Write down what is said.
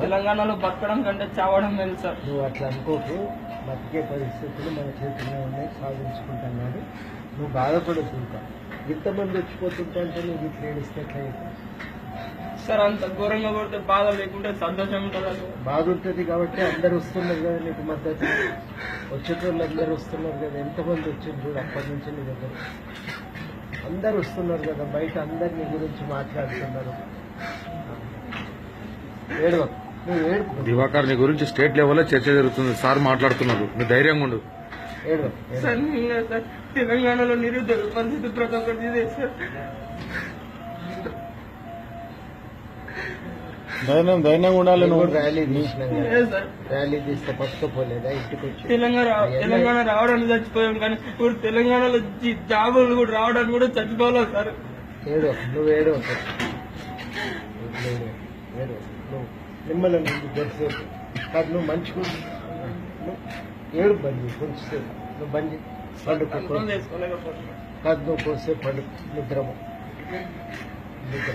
తెలంగాణలో బతకడం కంటే చావడం మేలు సార్. నువ్వు అట్లా అనుకోకు. బతికే పరిస్థితులు మన చేతుల్లో ఉన్నాయి సాధించుకుంటున్నాడు నువ్వు బాధపడదు ఇంకా ఇంతమంది వచ్చిపోతుంటే అంటే నువ్వు ఇట్లా ఏడిస్తే ఎట్లా? సార్ అంత ఘోరంగా కొడితే బాధ లేకుంటే సంతోషం ఉంటుందా? బాధ ఉంటుంది కాబట్టి అందరు వస్తున్నారు కదా నీకు మద్దతు. వచ్చేటోళ్ళు అందరు వస్తున్నారు కదా ఎంతమంది వచ్చింది చూడు అప్పటి నుంచి నీ దగ్గర? అందరు వస్తున్నారు కదా బయట అందరు నీ గురించి మాట్లాడుతున్నారు. దివాకర్ నీ గురించి స్టేట్ లెవెల్లో చర్చ జరుగుతుంది. సార్ మాట్లాడుతున్నారు. నువ్వు ధైర్యంగా ఉండు. సార్ సార్ తెలంగాణలో నిరుద్యోగ పరిస్థితి ప్రతి ఒక్కటి సార్. ధైర్యం ధైర్యంగా ఉండాలి నువ్వు. ర్యాలీ తీసినాం ర్యాలీ తీస్తే పట్టుకోపోలేదా ఇంటికి వచ్చి తెలంగాణ తెలంగాణ రావడానికి చచ్చిపోయాం కానీ ఇప్పుడు తెలంగాణలో జాబులు కూడా రావడానికి కూడా చచ్చిపోలేదు సార్? ఏడో నువ్వు ఏడో నువ్వు నిమ్మల నుండి జరిసేపు కాదు నువ్వు మంచిగా. నువ్వు ఏడు బండి కొంచెంసేపు నువ్వు కంట్రోల్ చేసుకోలేకపోతున్నాం. కాదు నువ్వు కొంచెంసేపు పండుకో. నిద్రము నిద్ర